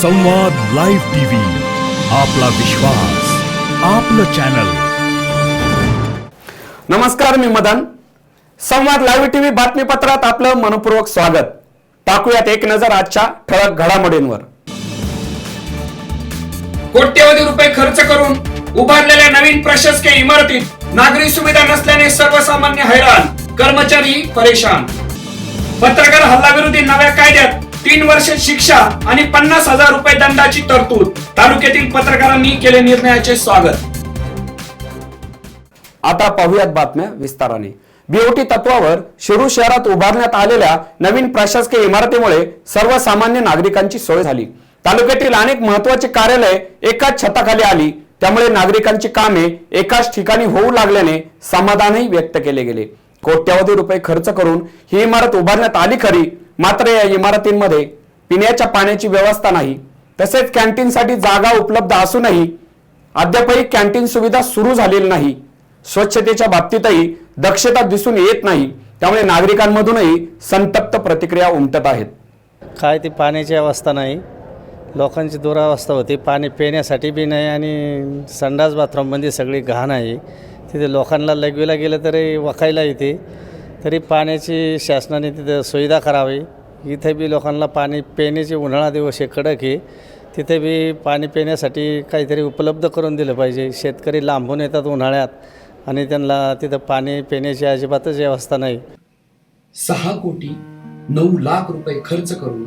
संवाद live TV आपला विश्वास आपलं चॅनल। नमस्कार मी मदन। संवाद लाईव्ह टीव्ही बातमीपत्रात आपलं मनपूर्वक स्वागत। टाकूयात एक नजर आजच्या ठळक घडामोडींवर। कोट्यवधी रुपये खर्च करून उभारलेल्या नवीन प्रशासकीय इमारतीत नागरी सुविधा नसल्याने सर्वसामान्य हैराण कर्मचारी परेशान। पत्रकार हल्लाविरोधी नव्या कायद्यात तीन वर्ष शिक्षा आणि पन्नास हजार रुपये दंडाची तरतूद. तालुक्यातील पत्रकारांनी केले निर्णयाचे स्वागत. आता पाहुयात बातम्या विस्ताराने. बीओटी तत्वावर शिरू शहरात उभारण्यात आलेल्या नवीन प्रशासकीय इमारतीमुळे सर्वसामान्य नागरिकांची सोय झाली. तालुक्यातील अनेक महत्त्वाचे कार्यालय एकाच छताखाली आली. त्यामुळे नागरिकांची कामे एकाच ठिकाणी होऊ लागल्याने समाधानही व्यक्त केले गेले. कोट्यावधी रुपये खर्च करून ही इमारत उभारण्यात आली खरी मात्र या इमारतींमध्ये पिण्याच्या पाण्याची व्यवस्था नाही. तसेच कॅन्टीनसाठी जागा उपलब्ध असूनही अद्यापही कॅन्टीन सुविधा सुरू झालेली नाही. स्वच्छतेच्या बाबतीतही दक्षता दिसून येत नाही. त्यामुळे नागरिकांमधूनही संतप्त प्रतिक्रिया उमटत आहेत. काय ती पाण्याची अवस्था नाही. लोकांची दुरावस्था होती. पाणी पिण्यासाठी बी नाही आणि संडास बाथरूममध्ये सगळी घाण आहे. तिथे लोकांना लगविला गेलं तरी वखायला येते. तरी पाण्याची शासनाने तिथं सुविधा करावी. इथे बी लोकांना पाणी पिण्याची उन्हाळा दिवस आहे कडक आहे. तिथे बी पाणी पिण्यासाठी काहीतरी उपलब्ध करून दिलं पाहिजे. शेतकरी लांबून येतात उन्हाळ्यात आणि त्यांना तिथं पाणी पिण्याची अजिबातच व्यवस्था नाही. सहा कोटी नऊ लाख रुपये खर्च करून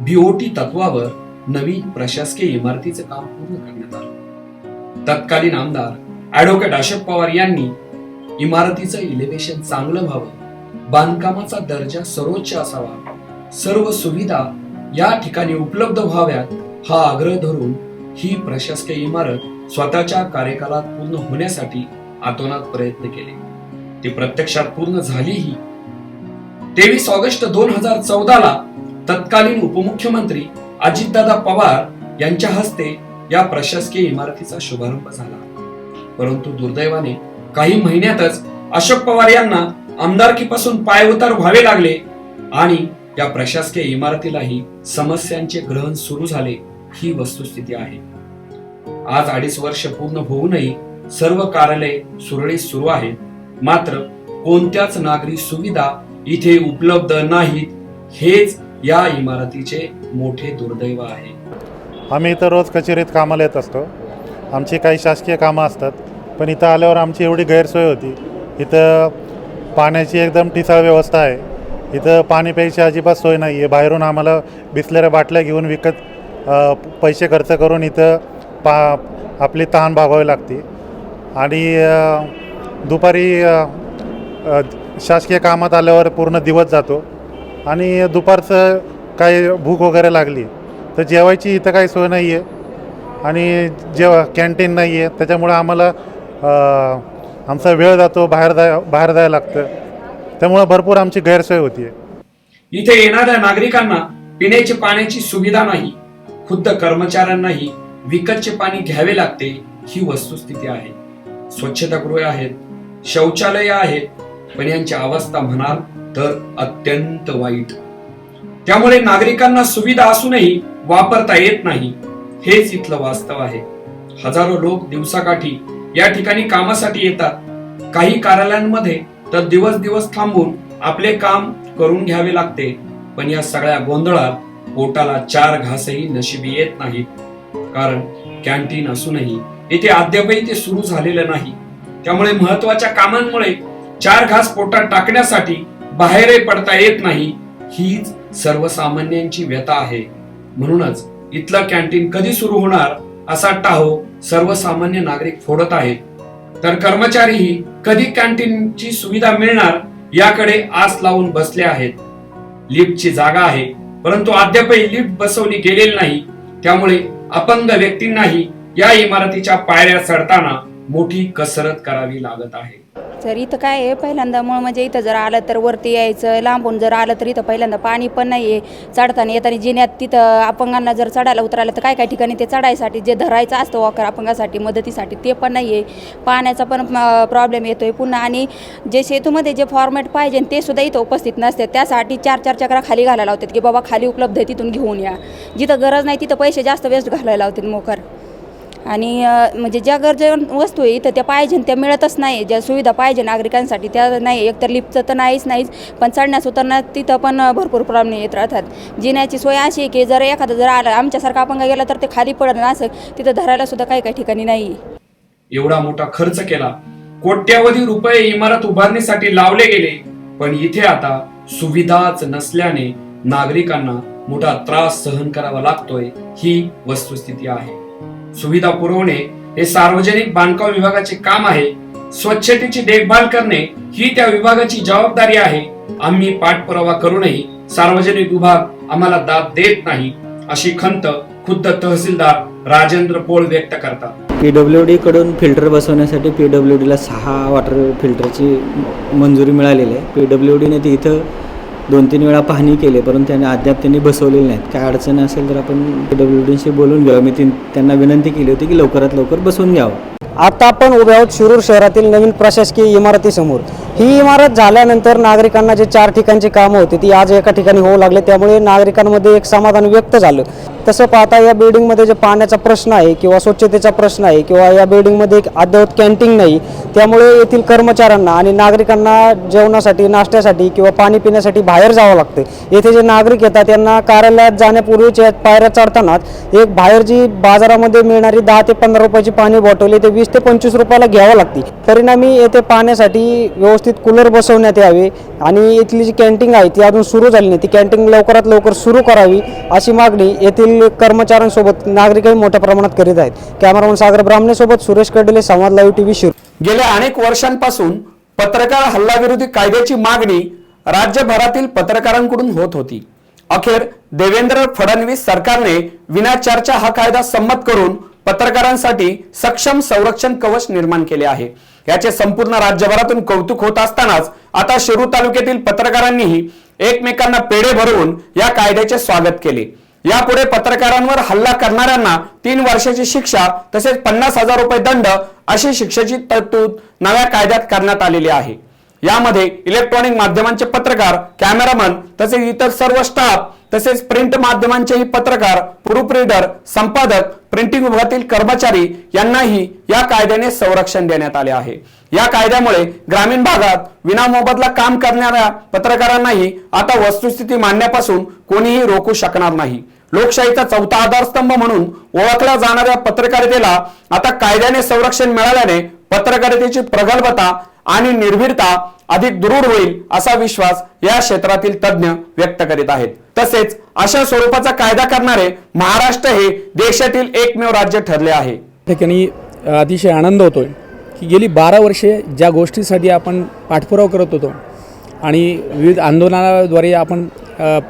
बीओटी तत्वावर नवीन प्रशासकीय इमारतीचं काम पूर्ण करण्यात आलं. तत्कालीन आमदार ऍडव्होकेट अशोक पवार यांनी इमारतीचं इलेव्हेशन चांगलं व्हावं. बांधकामाचा दर्जा सर्वोच्च असावा. सर्व सुविधा या ठिकाणी उपलब्ध व्हाव्यात हा आग्रह धरून ही प्रशासकीय इमारत स्वतःच्या कार्यकालात पूर्ण होण्यासाठी आतोनात प्रयत्न केले. ती प्रत्यक्षात पूर्ण झालीही. तेवीस ऑगस्ट दोन हजार चौदा ला तत्कालीन उपमुख्यमंत्री अजितदादा पवार यांच्या हस्ते या प्रशासकीय इमारतीचा शुभारंभ झाला. परंतु दुर्दैवाने काही महिन्यातच अशोक पवार यांना आमदारकीपासून पायउतार व्हावे लागले आणि या प्रशासकीय इमारतीलाही समस्यांचे ग्रहण सुरू झाले ही वस्तुस्थिती आहे. आज अडीच वर्ष पूर्ण होऊनही सर्व कार्यालय सुरळीत सुरू आहेत. मात्र कोणत्याच नागरी सुविधा इथे उपलब्ध नाहीत. हेच या इमारतीचे मोठे दुर्दैव आहे. आम्ही इथं रोज कचेरीत कामाला येत असतो. आमची काही शासकीय कामं असतात. पण इथं आल्यावर आमची एवढी गैरसोय होती. इथं पाण्याची एकदम ठिसाळ व्यवस्था आहे. इथं पाणी प्यायची अजिबात सोय नाही आहे. बाहेरून आम्हाला बिसलेल्या बाटल्या घेऊन विकत पैसे खर्च करून इथं पा आपली तहान भागावी लागते. आणि दुपारी शासकीय कामात आल्यावर पूर्ण दिवस जातो. आणि दुपारचं काही भूक वगैरे लागली तर जेवायची इथं काही सोय नाही आहे आणि जेव कॅन्टीन नाही आहे त्याच्यामुळं आम्हाला आमचा वेळ जातो बाहेर जाय बाहेर जायला लागतं. त्यामुळं भरपूर आमची गैरसोय होती इथे येणाऱ्या नागरिकांना पिण्याची पाण्याची सुविधा नाही खुद्द कर्मचाऱ्यांनाही विकतचे पाणी घ्यावे लागते ही वस्तुस्थिती आहे. स्वच्छतागृहे आहेत शौचालय आहेत पण यांची अवस्था म्हणाल तर अत्यंत वाईट. त्यामुळे नागरिकांना सुविधा असूनही वापरता येत नाही हेच इथलं वास्तव आहे. हजारो लोक दिवसाकाठी या ठिकाणी कामासाठी येतात. काही कार्यालयांमध्ये तर दिवस दिवस थांबून आपले काम करून घ्यावे लागते. पण या सगळ्या गोंधळात पोटाला चार घासही नशिबी येत नाहीत. कारण कॅन्टीन असूनही येथे अद्यापही ते सुरू झालेलं नाही. त्यामुळे महत्त्वाच्या कामांमुळे चार घास पोटात टाकण्यासाठी बाहेरही पडता येत नाही. हीच सर्वसामान्यांची व्यथा आहे. म्हणूनच इथलं कॅन्टीन कधी सुरू होणार असा टाहो सर्वसामान्य नागरिक फोडत आहेत तर कर्मचारीही कधी कॅन्टीनची सुविधा मिळणार याकडे आस लावून बसले आहेत. लिफ्टची जागा आहे परंतु अद्यापही लिफ्ट बसवली गेलेली नाही. त्यामुळे अपंग व्यक्तींनाही या इमारतीच्या पायऱ्या चढताना मोठी कसरत करावी लागत आहे. तर इथं काय आहे? पहिल्यांदा मुळं म्हणजे इथं जर आलं तर वरती यायचं लांबून जर आलं तर इथं पहिल्यांदा पाणी पण नाही आहे चढताना येताना जिन्यात तिथं अपंगांना जर चढायला उतरायला तर काय काय ठिकाणी ते चढायसाठी जे धरायचं असतं वॉकर अपंगासाठी मदतीसाठी ते पण नाही आहे पाण्याचा पण प्रॉब्लेम येतो आहे पुन्हा. आणि जे सेतूमध्ये जे फॉर्मॅट पाहिजे ते सुद्धा इथं उपस्थित नसते त्यासाठी चार चार चक्रा खाली घालायला लावतात की बाबा खाली उपलब्ध आहे तिथून घेऊन या. जिथं गरज नाही तिथं पैसे जास्त वेस्ट घालायला लावतात मोकर. आणि म्हणजे ज्या गरजे वस्तू आहे इथं त्या पाहिजे त्या मिळतच नाही. ज्या सुविधा पाहिजे नागरिकांसाठी त्या नाही. एकतर लिफ्टचं तर नाहीच नाहीच. पण चढण्यास उतरण्यात तिथं पण भरपूर प्रॉब्लेम येत राहतात. जिण्याची सोय अशी आहे की जर एखादं जर आलं आमच्यासारखा अपंग गेला तर ते खाली पडत असं तिथं धरायला सुद्धा काही काही ठिकाणी नाही. एवढा मोठा खर्च केला. कोट्यावधी रुपये इमारत उभारणीसाठी लावले गेले. पण इथे आता सुविधाच नसल्याने नागरिकांना मोठा त्रास सहन करावा लागतोय ही वस्तुस्थिती आहे. सुविधा पुरवणे हे सार्वजनिक बांधकाम विभागाचे काम आहे. स्वच्छतेची देखभाल करणे ही त्या विभागाची जबाबदारी आहे. आम्ही पाठपुरावा करूनही सार्वजनिक विभाग आम्हाला दाद देत नाही अशी खंत खुद्द तहसीलदार राजेंद्र पोळ व्यक्त करतात. पी डब्ल्यू डीकडून फिल्टर बसवण्यासाठी पी डब्ल्यू डीला सहा वॉटर फिल्टरची मंजुरी मिळालेली आहे. पी डब्ल्यू डीने ती इथं दोन तीन वेळा पाहणी केले परंतु त्यांनी अद्याप त्यांनी बसवलेली नाहीत. काय अडचण असेल तर आपण डब्ल्यू डीशी बोलून घ्यावं. मी त्यांना विनंती केली होती की लवकरात लवकर बसवून घ्यावं. आता आपण उभे आहोत शिरूर शहरातील नवीन प्रशासकीय इमारतीसमोर. ही इमारत झाल्यानंतर नागरिकांना जे चार ठिकाणची कामं होती ती आज एका ठिकाणी होऊ लागले. त्यामुळे नागरिकांमध्ये एक समाधान व्यक्त झालं. तसं पाहता या बिल्डिंगमध्ये जे पाण्याचा प्रश्न आहे किंवा स्वच्छतेचा प्रश्न आहे किंवा या बिल्डिंगमध्ये एक अद्ययावत कॅन्टीन नाही त्यामुळे येथील कर्मचाऱ्यांना आणि नागरिकांना जेवणासाठी नाश्त्यासाठी किंवा पाणी पिण्यासाठी बाहेर जावं लागतं. येथे जे नागरिक येतात त्यांना कार्यालयात जाण्यापूर्वीच्या पायऱ्या चढतानाच एक बाहेर जी बाजारामध्ये मिळणारी दहा ते पंधरा रुपयाची पाणी बॉटल आहे ते वीस ते पंचवीस रुपयाला घ्यावं लागते. परिणामी येथे पाण्यासाठी व्यवस्थित कूलर बसवण्यात यावे आणि इथली जी कॅन्टीन आहे ती अजून सुरू झाली नाही. ती कॅन्टीन लवकरात लवकर सुरू करावी अशी मागणी येथील कर्मचाऱ्यांसोबत नागरिकही मोठ्या प्रमाणात करीत आहेत. कॅमेरामन सागर ब्राह्मणेसोबत सुरेश कडेले संवाद लाईव्ह टीव्ही शिरूर. गेल्या अनेक वर्षांपासून पत्रकार हल्लाविरोधी कायद्याची मागणी राज्यभरातील पत्रकारांकडून होत होती. अखेर देवेंद्र फडणवीस सरकारने विना चर्चा हा कायदा संमत करून पत्रकारांसाठी सक्षम संरक्षण कवच निर्माण केले आहे. याचे संपूर्ण राज्यभरातून कौतुक होत असतानाच आता शिरूर तालुक्यातील पत्रकारांनीही एकमेकांना पेढे भरवून या कायद्याचे स्वागत केले. यापुढे पत्रकारांवर हल्ला करणाऱ्यांना तीन वर्षाची शिक्षा तसेच पन्नास हजार रुपये दंड अशी शिक्षेची तरतूद नव्या कायद्यात करण्यात आलेली आहे. यामध्ये इलेक्ट्रॉनिक माध्यमांचे पत्रकार कॅमेरामन तसेच इतर सर्व स्टाफ तसेच प्रिंट माध्यमांचेही पत्रकार प्रूफ रिडर संपादक प्रिंटिंग विभागातील कर्मचारी यांनाही या कायद्याने संरक्षण देण्यात आले आहे. या कायद्यामुळे ग्रामीण भागात विनामोबदला काम करणाऱ्या पत्रकारांनाही आता वस्तुस्थिती मांडण्यापासून कोणीही रोखू शकणार नाही. लोकशाहीचा चौथा आधारस्तंभ म्हणून ओळखल्या जाणाऱ्या पत्रकारितेला आता कायद्याने संरक्षण मिळाल्याने पत्रकारितेची प्रगल्भता आणि निर्भीडता अधिक दृढ होईल असा विश्वास या क्षेत्रातील तज्ज्ञ व्यक्त करीत आहेत. तसेच अशा स्वरूपाचा कायदा करणारे महाराष्ट्र हे देशातील एकमेव राज्य ठरले आहे. ठिकाणी अतिशय आनंद होतोय की गेली बारा वर्षे ज्या गोष्टीसाठी आपण पाठपुरावा करत होतो आणि विविध आंदोलनाद्वारे आपण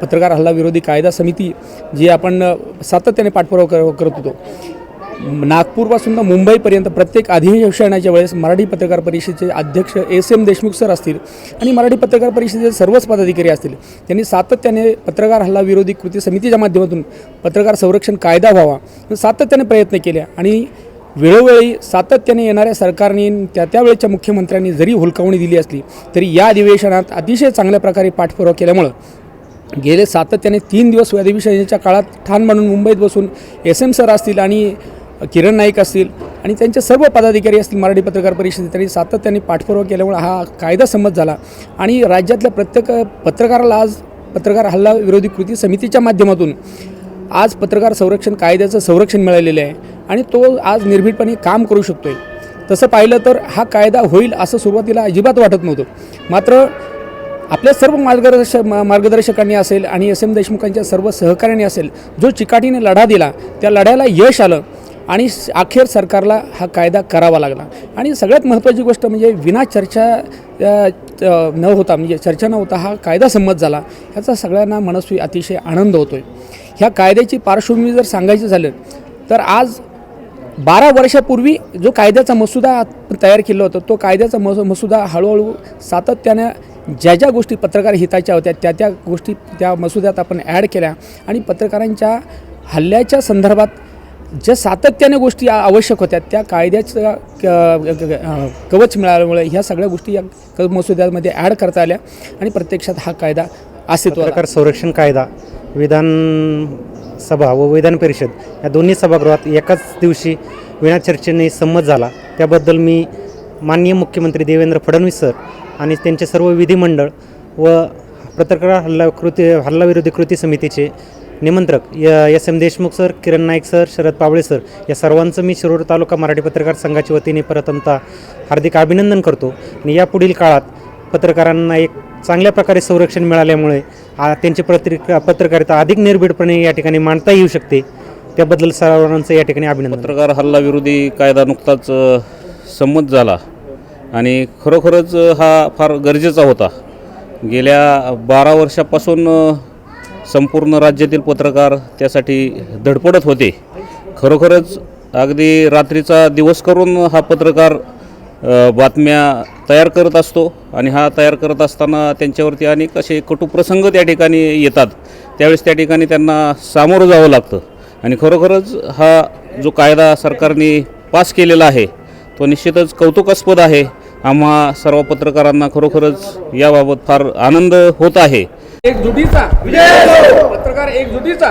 पत्रकार हल्ला विरोधी कायदा समिती जी आपण सातत्याने पाठपुरावा कर करत होतो. नागपूरपासून तर मुंबईपर्यंत प्रत्येक अधिवेशनाच्या वेळेस मराठी पत्रकार परिषदेचे अध्यक्ष एस एम देशमुख सर असतील आणि मराठी पत्रकार परिषदेचे सर्वच पदाधिकारी असतील त्यांनी सातत्याने पत्रकार हल्ला विरोधी कृती समितीच्या माध्यमातून पत्रकार संरक्षण कायदा व्हावा सातत्याने प्रयत्न केले. आणि वेळोवेळी सातत्याने येणाऱ्या सरकारने त्या त्यावेळेच्या मुख्यमंत्र्यांनी जरी हुलकावणी दिली असली तरी या अधिवेशनात अतिशय चांगल्या प्रकारे पाठपुरावा केल्यामुळं गेले सातत्याने तीन दिवस अधिवेशनाच्या काळात ठाण म्हणून मुंबईत बसून एस एम सर असतील आणि किरण नाईक असतील आणि त्यांचे सर्व पदाधिकारी असतील मराठी पत्रकार परिषदेत त्यांनी सातत्याने पाठपुरावा केल्यामुळे हा कायदा संमत झाला. आणि राज्यातल्या प्रत्येक पत्रकाराला आज पत्रकार हल्ला विरोधी कृती समितीच्या माध्यमातून आज पत्रकार संरक्षण कायद्याचं संरक्षण मिळालेलं आहे आणि तो आज निर्भीडपणे काम करू शकतो आहे तसं पाहिलं तर हा कायदा होईल असं सुरुवातीला अजिबात वाटत नव्हतं. मात्र आपल्या सर्व मार्गदर्श मार्गदर्शकांनी असेल आणि एस एम देशमुखांच्या सर्व सहकार्याने असेल जो चिकाटीने लढा दिला त्या लढ्याला यश आलं आणि अखेर सरकारला हा कायदा करावा लागला. आणि सगळ्यात महत्त्वाची गोष्ट म्हणजे विना चर्चा न होता म्हणजे चर्चा न होता हा कायदा संमत झाला ह्याचा सगळ्यांना मनस्वी अतिशय आनंद होतो आहे ह्या कायद्याची पार्श्वभूमी जर सांगायचं झालं तर आज बारा वर्षापूर्वी जो कायद्याचा मसुदा तयार केला होता तो कायद्याचा मस मसुदा हळूहळू सातत्यानं ज्या ज्या गोष्टी पत्रकार हिताच्या होत्या त्या त्या गोष्टी त्या मसुद्यात आपण ॲड केल्या आणि पत्रकारांच्या हल्ल्याच्या संदर्भात ज्या सातत्याने गोष्टी आवश्यक होत्या त्या कायद्याचं क- कवच मिळाल्यामुळे ह्या सगळ्या गोष्टी या क- मसुद्यामध्ये ॲड करता आल्या आणि प्रत्यक्षात हा कायदा अस्तित्वात संरक्षण कायदा विधान सभा व विधान परिषद या दोन्ही सभागृहात एकाच दिवशी विना चर्चेने संमत झाला. त्याबद्दल मी माननीय मुख्यमंत्री देवेंद्र फडणवीस सर आणि त्यांचे सर्व विधिमंडळ व पत्रकार हल्ला कृती हल्लाविरोधी कृती समितीचे निमंत्रक Y S M Deshmukh sir Kiran Naik sir Sharad Pawale sir या सर्वांचं मी शिरूर तालुका मराठी पत्रकार संघाच्या वतीने प्रथमतः हार्दिक अभिनंदन करतो. आणि यापुढील काळात पत्रकारांना एक चांगल्या प्रकारे संरक्षण मिळाल्यामुळे आ, त्यांची पत्रिका पत्रकारिता अधिक निर्भीडपणे या ठिकाणी मांडता येऊ शकते. त्याबद्दल सर्वांचं या ठिकाणी अभिनंदन. पत्रकार हल्ला विरोधी कायदा नुकताच संमत झाला. आणि खरोखरच हा फार गरजेचा होता. गेल्या बारा वर्षापासून संपूर्ण राज्यातील पत्रकार त्यासाठी धडपडत होते. खरोखरच अगदी रात्रीचा दिवस करून हा पत्रकार बातम्या तयार करत असतो आणि हा तयार करत असताना त्यांच्यावरती अनेक असे कटू प्रसंग त्या ठिकाणी येतात. त्यावेळेस त्या ठिकाणी त्यांना सामोरं जावं लागतं. आणि खरोखरच हा जो कायदा सरकारने पास केलेला आहे तो निश्चितच कौतुकास्पद आहे. आम्हा सर्व पत्रकारांना खरोखरच याबाबत फार आनंद होत आहे. एकजुटीचा. पत्रकार एकजुटीचा.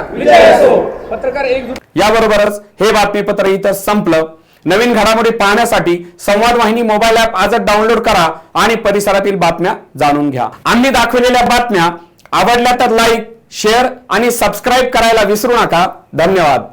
पत्रकार एकजुटी याबरोबरच हे बातमीपत्र इथं संपलं. नवीन घडामोडी पाहण्यासाठी संवाद वाहिनी मोबाईल ऍप आजच डाउनलोड करा आणि परिसरातील बातम्या जाणून घ्या. आम्ही दाखवलेल्या बातम्या आवडल्या तर लाईक शेअर आणि सबस्क्राईब करायला विसरू नका. धन्यवाद.